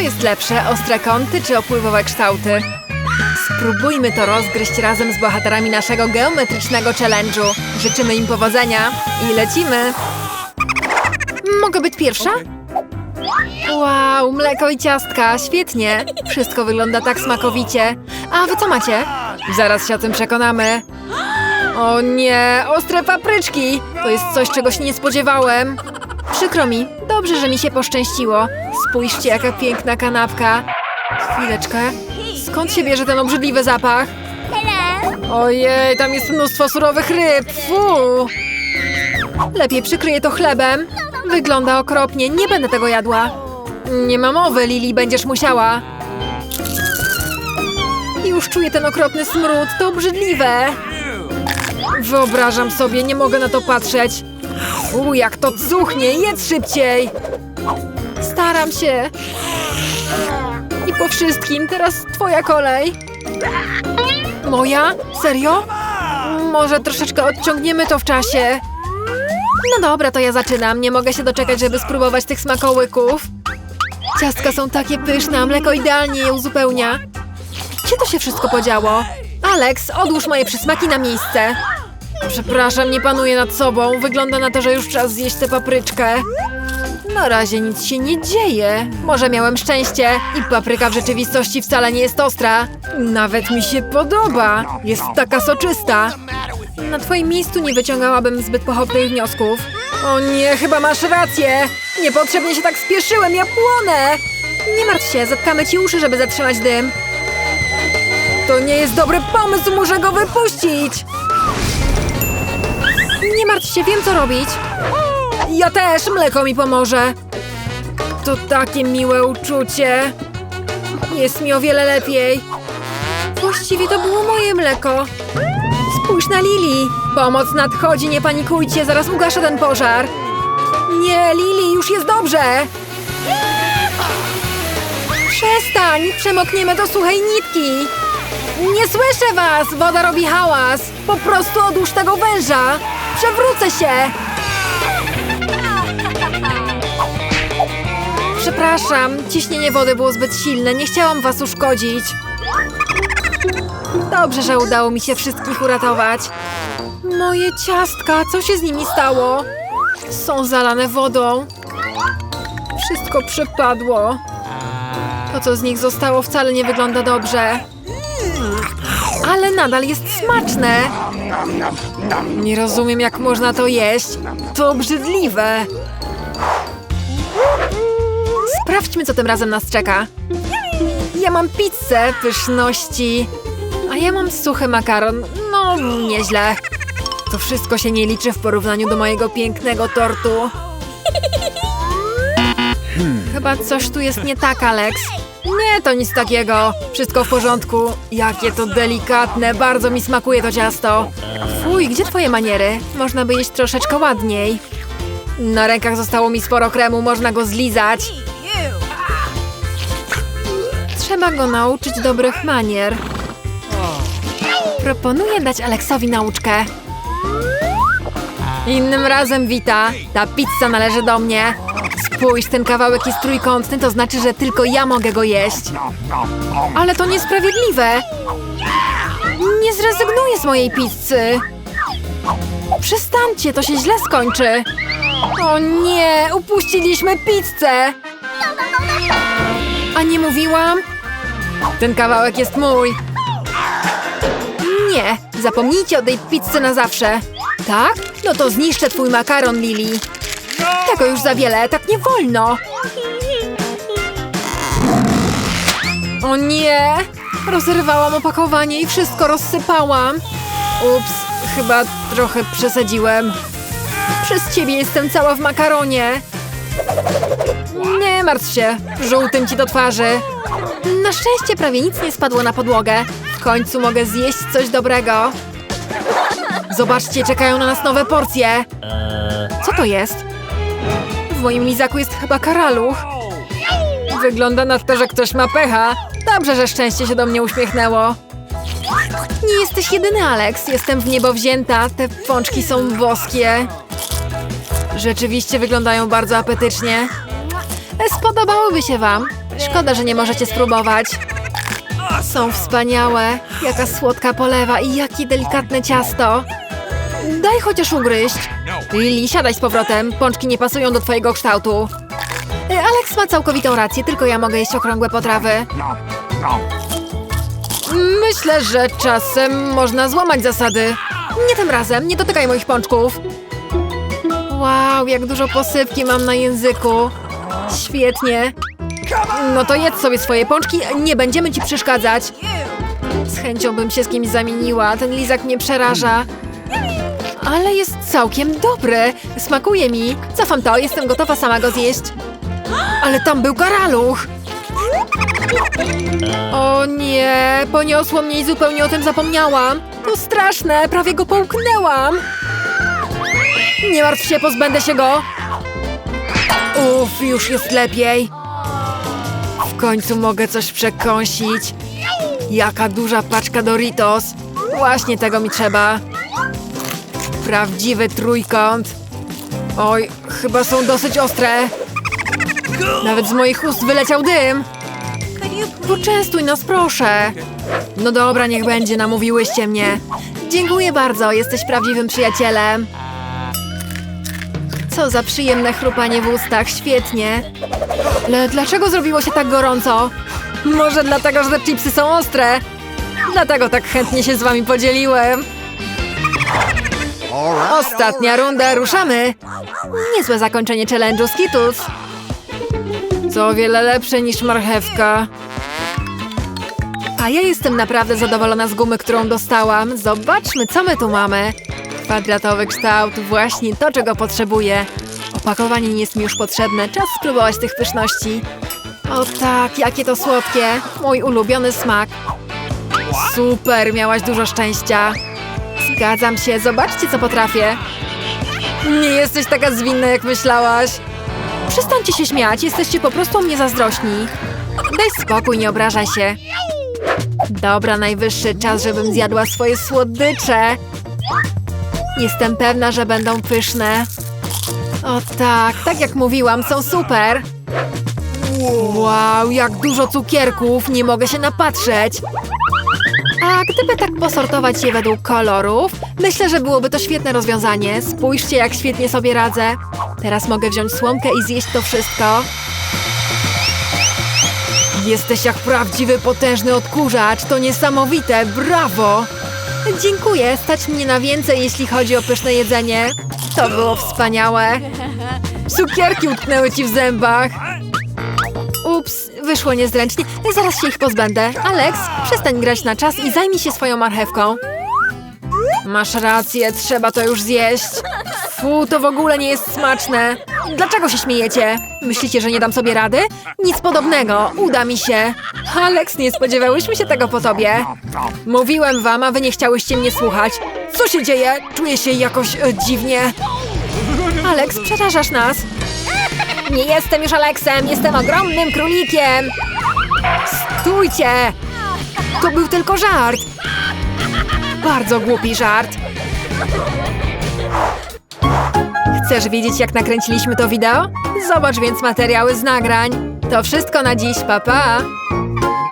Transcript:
jest lepsze, ostre kąty czy opływowe kształty? Spróbujmy to rozgryźć razem z bohaterami naszego geometrycznego challenge'u. Życzymy im powodzenia i lecimy! Mogę być pierwsza? Wow, mleko i ciastka, świetnie! Wszystko wygląda tak smakowicie. A wy co macie? Zaraz się o tym przekonamy. O nie, ostre papryczki! To jest coś, czego się nie spodziewałem. Przykro mi, dobrze, że mi się poszczęściło. Spójrzcie, jaka piękna kanapka. Chwileczkę. Skąd się bierze ten obrzydliwy zapach? Ojej, tam jest mnóstwo surowych ryb. Fu! Lepiej przykryję to chlebem. Wygląda okropnie, nie będę tego jadła. Nie ma mowy, Lili, będziesz musiała. Już czuję ten okropny smród, to obrzydliwe. Wyobrażam sobie, nie mogę na to patrzeć. U, jak to cuchnie, jedz szybciej. Staram się. I po wszystkim, teraz twoja kolej. Moja? Serio? Może troszeczkę odciągniemy to w czasie. No dobra, to ja zaczynam. Nie mogę się doczekać, żeby spróbować tych smakołyków. Ciastka są takie pyszne, a mleko idealnie je uzupełnia. Gdzie to się wszystko podziało? Alex, odłóż moje przysmaki na miejsce. Przepraszam, nie panuję nad sobą. Wygląda na to, że już czas zjeść tę papryczkę. Na razie nic się nie dzieje. Może miałem szczęście i papryka w rzeczywistości wcale nie jest ostra. Nawet mi się podoba. Jest taka soczysta. Na twoim miejscu nie wyciągałabym zbyt pochopnych wniosków. O nie, chyba masz rację. Niepotrzebnie się tak spieszyłem, ja płonę. Nie martw się, zatkamy ci uszy, żeby zatrzymać dym. To nie jest dobry pomysł, muszę go wypuścić. Nie martw się, wiem co robić. Ja też, mleko mi pomoże. To takie miłe uczucie. Jest mi o wiele lepiej. Właściwie to było moje mleko. Spójrz na Lili. Pomoc nadchodzi, nie panikujcie, zaraz ugaszę ten pożar. Nie, Lili, już jest dobrze. Przestań, przemokniemy do suchej nitki. Nie słyszę was, woda robi hałas. Po prostu odłóż tego węża. Przewrócę się. Przepraszam, ciśnienie wody było zbyt silne, nie chciałam was uszkodzić. Dobrze, że udało mi się wszystkich uratować. Moje ciastka, co się z nimi stało? Są zalane wodą. Wszystko przepadło. To, co z nich zostało, wcale nie wygląda dobrze. Ale nadal jest smaczne. Nie rozumiem, jak można to jeść. To obrzydliwe. Sprawdźmy, co tym razem nas czeka. Ja mam pizzę, pyszności. A ja mam suchy makaron. No, nieźle. To wszystko się nie liczy w porównaniu do mojego pięknego tortu. Chyba coś tu jest nie tak, Alex. Nie, to nic takiego. Wszystko w porządku. Jakie to delikatne, bardzo mi smakuje to ciasto. Fuj, gdzie twoje maniery? Można by jeść troszeczkę ładniej. Na rękach zostało mi sporo kremu, można go zlizać. Trzeba go nauczyć dobrych manier. Proponuję dać Aleksowi nauczkę. Innym razem, Wita. Ta pizza należy do mnie. Spójrz, ten kawałek jest trójkątny, to znaczy, że tylko ja mogę go jeść. Ale to niesprawiedliwe. Nie zrezygnuję z mojej pizzy. Przestańcie, to się źle skończy. O nie, upuściliśmy pizzę. A nie mówiłam? Ten kawałek jest mój. Nie, zapomnijcie o tej pizzy na zawsze. Tak? No to zniszczę twój makaron, Lili. Tego już za wiele, tak nie wolno. O nie! Rozerwałam opakowanie i wszystko rozsypałam. Ups, chyba trochę przesadziłem. Przez ciebie jestem cała w makaronie. Nie martw się, żółtym ci do twarzy. Na szczęście prawie nic nie spadło na podłogę. W końcu mogę zjeść coś dobrego. Zobaczcie, czekają na nas nowe porcje. Co to jest? W moim lizaku jest chyba karaluch. Wygląda na to, że ktoś ma pecha. Dobrze, że szczęście się do mnie uśmiechnęło. Nie jesteś jedyny, Alex. Jestem w niebo wzięta. Te pączki są boskie. Rzeczywiście wyglądają bardzo apetycznie. Spodobałyby się wam. Szkoda, że nie możecie spróbować. Są wspaniałe. Jaka słodka polewa i jakie delikatne ciasto. Daj chociaż ugryźć. Lili, siadaj z powrotem. Pączki nie pasują do twojego kształtu. Alex ma całkowitą rację, tylko ja mogę jeść okrągłe potrawy. Myślę, że czasem można złamać zasady. Nie tym razem, nie dotykaj moich pączków. Wow, jak dużo posypki mam na języku. Świetnie. No to jedz sobie swoje pączki, nie będziemy ci przeszkadzać. Z chęcią bym się z kimś zamieniła, ten lizak mnie przeraża. Ale jest całkiem dobry, smakuje mi. Cofam to, jestem gotowa sama go zjeść. Ale tam był karaluch. O nie, poniosło mnie i zupełnie o tym zapomniałam. To straszne, prawie go połknęłam. Nie martw się, pozbędę się go. Uff, już jest lepiej. Końcu mogę coś przekąsić. Jaka duża paczka Doritos. Właśnie tego mi trzeba. Prawdziwy trójkąt. Oj, chyba są dosyć ostre. Nawet z moich ust wyleciał dym. Poczęstuj nas, proszę. No dobra, niech będzie, namówiłyście mnie. Dziękuję bardzo, jesteś prawdziwym przyjacielem. Co za przyjemne chrupanie w ustach, świetnie. Ale dlaczego zrobiło się tak gorąco? Może dlatego, że te chipsy są ostre? Dlatego tak chętnie się z wami podzieliłem. Ostatnia runda, ruszamy. Niezłe zakończenie challenge'u Skittles. Co o wiele lepsze niż marchewka. A ja jestem naprawdę zadowolona z gumy, którą dostałam. Zobaczmy, co my tu mamy. Kwadratowy kształt, właśnie to, czego potrzebuję. Opakowanie nie jest mi już potrzebne, czas spróbować tych pyszności. O tak, jakie to słodkie. Mój ulubiony smak. Super, miałaś dużo szczęścia. Zgadzam się, zobaczcie, co potrafię. Nie jesteś taka zwinna, jak myślałaś. Przestańcie się śmiać, jesteście po prostu mnie zazdrośni. Daj spokój, nie obrażaj się. Dobra, najwyższy czas, żebym zjadła swoje słodycze. Jestem pewna, że będą pyszne. O tak, tak jak mówiłam, są super. Wow, jak dużo cukierków, nie mogę się napatrzeć. A gdyby tak posortować je według kolorów, myślę, że byłoby to świetne rozwiązanie. Spójrzcie, jak świetnie sobie radzę. Teraz mogę wziąć słomkę i zjeść to wszystko. Jesteś jak prawdziwy, potężny odkurzacz. To niesamowite, brawo! Dziękuję, stać mnie na więcej, jeśli chodzi o pyszne jedzenie. To było wspaniałe. Cukierki utknęły ci w zębach. Ups, wyszło niezręcznie. Zaraz się ich pozbędę. Alex, przestań grać na czas i zajmij się swoją marchewką. Masz rację, trzeba to już zjeść. Fu, to w ogóle nie jest smaczne. Dlaczego się śmiejecie? Myślicie, że nie dam sobie rady? Nic podobnego, uda mi się. Alex, nie spodziewałyśmy się tego po tobie. Mówiłem wam, a wy nie chciałyście mnie słuchać. Co się dzieje? Czuję się jakoś e, dziwnie. Alex, przerażasz nas. Nie jestem już Aleksem, jestem ogromnym królikiem. Stójcie! To był tylko żart. Bardzo głupi żart. Chcesz wiedzieć, jak nakręciliśmy to wideo? Zobacz więc materiały z nagrań. To wszystko na dziś, papa. Pa.